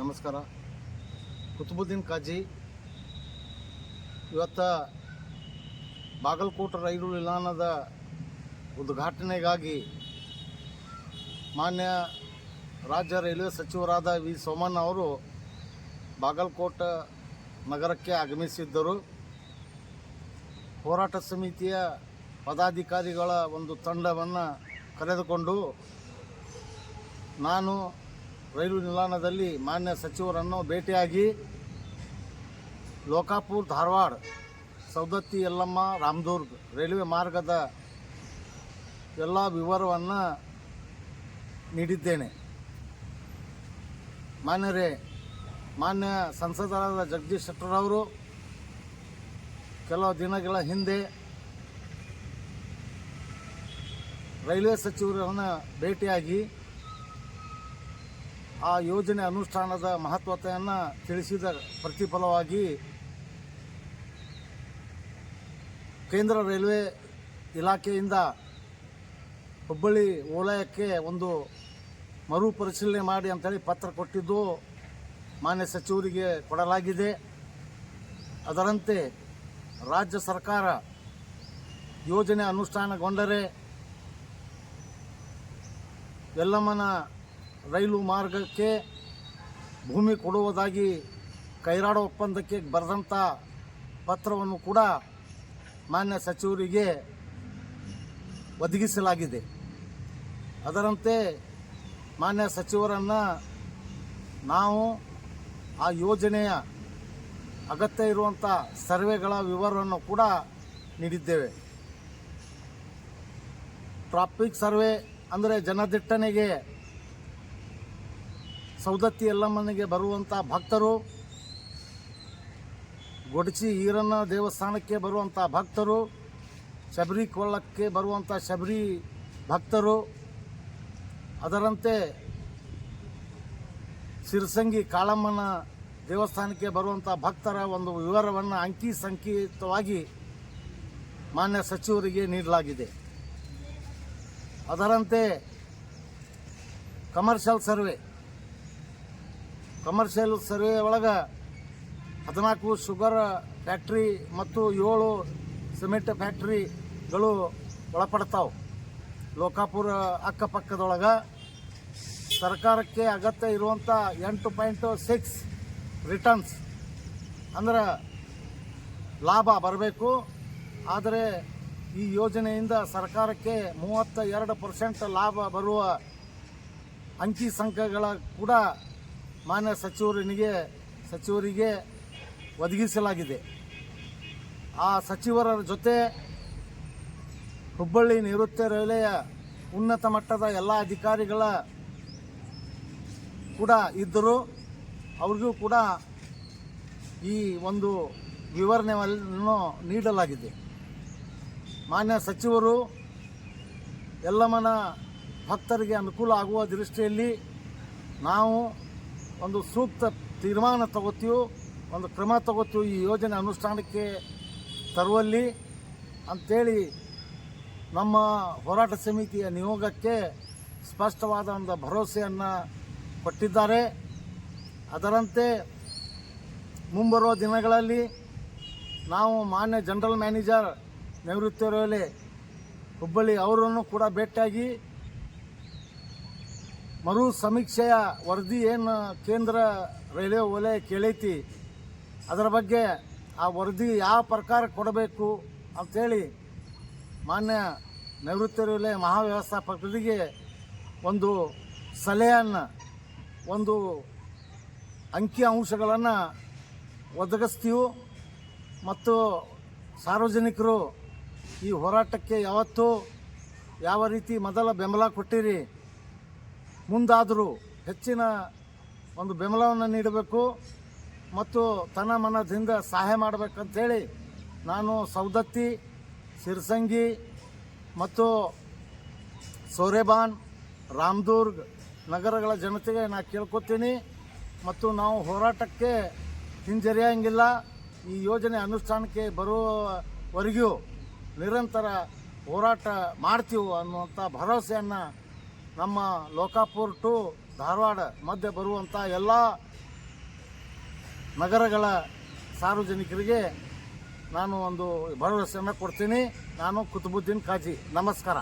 ನಮಸ್ಕಾರ. ಕುತುಬುದ್ದೀನ್ ಕಾಜಿ, ಇವತ್ತ ಬಾಗಲಕೋಟೆ ರೈಲು ನಿಲ್ದಾಣದ ಉದ್ಘಾಟನೆಗಾಗಿ ಮಾನ್ಯ ರಾಜ್ಯ ರೈಲ್ವೆ ಸಚಿವರಾದ ವಿ. ಸೋಮಣ್ಣ ಅವರು ಬಾಗಲಕೋಟೆ ನಗರಕ್ಕೆ ಆಗಮಿಸಿದ್ದರು. ಹೋರಾಟ ಸಮಿತಿಯ ಪದಾಧಿಕಾರಿಗಳ ಒಂದು ತಂಡವನ್ನು ಕರೆದುಕೊಂಡು ನಾನು ರೈಲು ನಿಲ್ದಾಣದಲ್ಲಿ ಮಾನ್ಯ ಸಚಿವರನ್ನು ಭೇಟಿಯಾಗಿ ಲೋಕಾಪುರ್, ಧಾರವಾಡ ಸೌದತ್ತಿ ಯಲ್ಲಮ್ಮ, ರಾಮದುರ್ಗ್ ರೈಲ್ವೆ ಮಾರ್ಗದ ಎಲ್ಲ ವಿವರವನ್ನು ನೀಡಿದ್ದೇನೆ. ಮಾನ್ಯರೇ, ಮಾನ್ಯ ಸಂಸದರಾದ ಜಗದೀಶ್ ಶೆಟ್ಟರವರು ಕೆಲವು ದಿನಗಳ ಹಿಂದೆ ರೈಲ್ವೆ ಸಚಿವರನ್ನು ಭೇಟಿಯಾಗಿ ಆ ಯೋಜನೆ ಅನುಷ್ಠಾನದ ಮಹತ್ವತೆಯನ್ನು ತಿಳಿಸಿದ ಪ್ರತಿಫಲವಾಗಿ ಕೇಂದ್ರ ರೈಲ್ವೆ ಇಲಾಖೆಯಿಂದ ಹುಬ್ಬಳ್ಳಿ ವಲಯಕ್ಕೆ ಒಂದು ಮರುಪರಿಶೀಲನೆ ಮಾಡಿ ಅಂತೇಳಿ ಪತ್ರ ಕೊಟ್ಟಿದ್ದು ಮಾನ್ಯ ಸಚಿವರಿಗೆ ಕೊಡಲಾಗಿದೆ. ಅದರಂತೆ ರಾಜ್ಯ ಸರ್ಕಾರ ಯೋಜನೆ ಅನುಷ್ಠಾನಗೊಂಡರೆ ಯಲ್ಲಮ್ಮನ ರೈಲು ಮಾರ್ಗಕ್ಕೆ ಭೂಮಿ ಕೊಡುವುದಾಗಿ ಕೈರಾಡ ಒಪ್ಪಂದಕ್ಕೆ ಬರೆದಂಥ ಪತ್ರವನ್ನು ಕೂಡ ಮಾನ್ಯ ಸಚಿವರಿಗೆ ಒದಗಿಸಲಾಗಿದೆ. ಅದರಂತೆ ಮಾನ್ಯ ಸಚಿವರನ್ನು ನಾವು ಆ ಯೋಜನೆಯ ಅಗತ್ಯ ಇರುವಂಥ ಸರ್ವೆಗಳ ವಿವರವನ್ನು ಕೂಡ ನೀಡಿದ್ದೇವೆ. ಟ್ರಾಫಿಕ್ ಸರ್ವೆ ಅಂದರೆ ಜನದಟ್ಟಣೆಗೆ ಸೌದತ್ತಿ ಯಲ್ಲಮ್ಮನಿಗೆ ಬರುವಂಥ ಭಕ್ತರು, ಗೊಡಚಿ ಈರನ್ನ ದೇವಸ್ಥಾನಕ್ಕೆ ಬರುವಂಥ ಭಕ್ತರು, ಶಬರಿ ಕೊಳ್ಳಕ್ಕೆ ಬರುವಂಥ ಶಬರಿ ಭಕ್ತರು, ಅದರಂತೆ ಸಿರಸಂಗಿ ಕಾಳಮ್ಮನ ದೇವಸ್ಥಾನಕ್ಕೆ ಬರುವಂಥ ಭಕ್ತರ ಒಂದು ವಿವರವನ್ನು ಅಂಕಿ ಸಂಕೇತವಾಗಿ ಮಾನ್ಯ ಸಚಿವರಿಗೆ ನೀಡಲಾಗಿದೆ. ಅದರಂತೆ ಕಮರ್ಷಿಯಲ್ ಸರ್ವೆ ಕಮರ್ಷಿಯಲ್ ಸರ್ವೆ ಒಳಗೆ ಹದಿನಾಲ್ಕು ಶುಗರ್ ಫ್ಯಾಕ್ಟ್ರಿ ಮತ್ತು ಏಳು ಸಿಮೆಂಟ್ ಫ್ಯಾಕ್ಟ್ರಿಗಳು ಒಳಪಡ್ತಾವೆ. ಲೋಕಾಪುರ ಅಕ್ಕಪಕ್ಕದೊಳಗೆ ಸರ್ಕಾರಕ್ಕೆ ಅಗತ್ಯ ಇರುವಂಥ ಎಂಟು ಪಾಯಿಂಟ್ ಸಿಕ್ಸ್ ರಿಟರ್ನ್ಸ್ ಅಂದ್ರೆ ಲಾಭ ಬರಬೇಕು. ಆದರೆ ಈ ಯೋಜನೆಯಿಂದ ಸರ್ಕಾರಕ್ಕೆ ಮೂವತ್ತ ಎರಡು ಪರ್ಸೆಂಟ್ ಲಾಭ ಬರುವ ಅಂಕಿ ಸಂಖ್ಯೆಗಳ ಕೂಡ ಮಾನ್ಯ ಸಚಿವರನಿಗೆ, ಸಚಿವರಿಗೆ ಒದಗಿಸಲಾಗಿದೆ. ಆ ಸಚಿವರ ಜೊತೆ ಹುಬ್ಬಳ್ಳಿ ನೈಋತ್ಯ ರೈಲ್ವೆಯ ಉನ್ನತ ಮಟ್ಟದ ಎಲ್ಲ ಅಧಿಕಾರಿಗಳ ಕೂಡ ಇದ್ದರು. ಅವ್ರಿಗೂ ಕೂಡ ಈ ಒಂದು ವಿವರಣೆಯನ್ನು ನೀಡಲಾಗಿದೆ. ಮಾನ್ಯ ಸಚಿವರು ಎಲ್ಲಮ್ಮನ ಭಕ್ತರಿಗೆ ಅನುಕೂಲ ಆಗುವ ದೃಷ್ಟಿಯಲ್ಲಿ ನಾವು ಒಂದು ಸೂಕ್ತ ತೀರ್ಮಾನ ತಗೋತೀವೋ ಒಂದು ಕ್ರಮ ತಗೋತೀವೋ ಈ ಯೋಜನೆ ಅನುಷ್ಠಾನಕ್ಕೆ ತರುವಲ್ಲಿ ಅಂಥೇಳಿ ನಮ್ಮ ಹೋರಾಟ ಸಮಿತಿಯ ನಿಯೋಗಕ್ಕೆ ಸ್ಪಷ್ಟವಾದ ಒಂದು ಭರವಸೆಯನ್ನು ಕೊಟ್ಟಿದ್ದಾರೆ. ಅದರಂತೆ ಮುಂಬರುವ ದಿನಗಳಲ್ಲಿ ನಾವು ಮಾನ್ಯ ಜನರಲ್ ಮ್ಯಾನೇಜರ್ ರೈಲ್ವೆ ಹುಬ್ಬಳ್ಳಿ ಅವರನ್ನು ಕೂಡ ಭೇಟಿಯಾಗಿ ಮರು ಸಮೀಕ್ಷೆಯ ವರದಿ ಏನು ಕೇಂದ್ರ ರೈಲ್ವೆ ವಲಯ ಕೇಳೈತಿ, ಅದರ ಬಗ್ಗೆ ಆ ವರದಿ ಯಾವ ಪ್ರಕಾರ ಕೊಡಬೇಕು ಅಂಥೇಳಿ ಮಾನ್ಯ ನಿವೃತ್ತಿ ರೈಲ್ವೆ ಮಹಾವ್ಯವಸ್ಥಾಪಕರಿಗೆ ಒಂದು ಸಲಹೆಯನ್ನು, ಒಂದು ಅಂಕಿ ಅಂಶಗಳನ್ನು ಒದಗಿಸ್ತೀವಿ. ಮತ್ತು ಸಾರ್ವಜನಿಕರು ಈ ಹೋರಾಟಕ್ಕೆ ಯಾವತ್ತೂ ಯಾವ ರೀತಿ ಮೊದಲ ಬೆಂಬಲ ಕೊಟ್ಟಿರಿ ಮುಂದಾದರೂ ಹೆಚ್ಚಿನ ಒಂದು ಬೆಂಬಲವನ್ನು ನೀಡಬೇಕು ಮತ್ತು ತನ್ನ ಮನದಿಂದ ಸಹಾಯ ಮಾಡಬೇಕಂತೇಳಿ ನಾನು ಸೌದತ್ತಿ, ಸಿರ್ಸಂಗಿ ಮತ್ತು ಸೋರೆಬಾನ್, ರಾಮದುರ್ಗ್ ನಗರಗಳ ಜನತೆಗೆ ನಾನು ಕೇಳ್ಕೊತೀನಿ ಮತ್ತು ನಾವು ಹೋರಾಟಕ್ಕೆ ಹಿಂಜರಿಯಂಗಿಲ್ಲ. ಈ ಯೋಜನೆ ಅನುಷ್ಠಾನಕ್ಕೆ ಬರುವವರೆಗೂ ನಿರಂತರ ಹೋರಾಟ ಮಾಡ್ತೀವಿ ಅನ್ನುವಂಥ ಭರವಸೆಯನ್ನು ನಮ್ಮ ಲೋಕಾಪುರ್ ಟು ಧಾರವಾಡ ಮಧ್ಯೆ ಬರುವಂಥ ಎಲ್ಲ ನಗರಗಳ ಸಾರ್ವಜನಿಕರಿಗೆ ನಾನು ಒಂದು ಭರವಸೆಯನ್ನು ಕೊಡ್ತೀನಿ. ನಾನು ಕುತುಬುದ್ದೀನ್ ಕಾಜಿ ನಮಸ್ಕಾರ.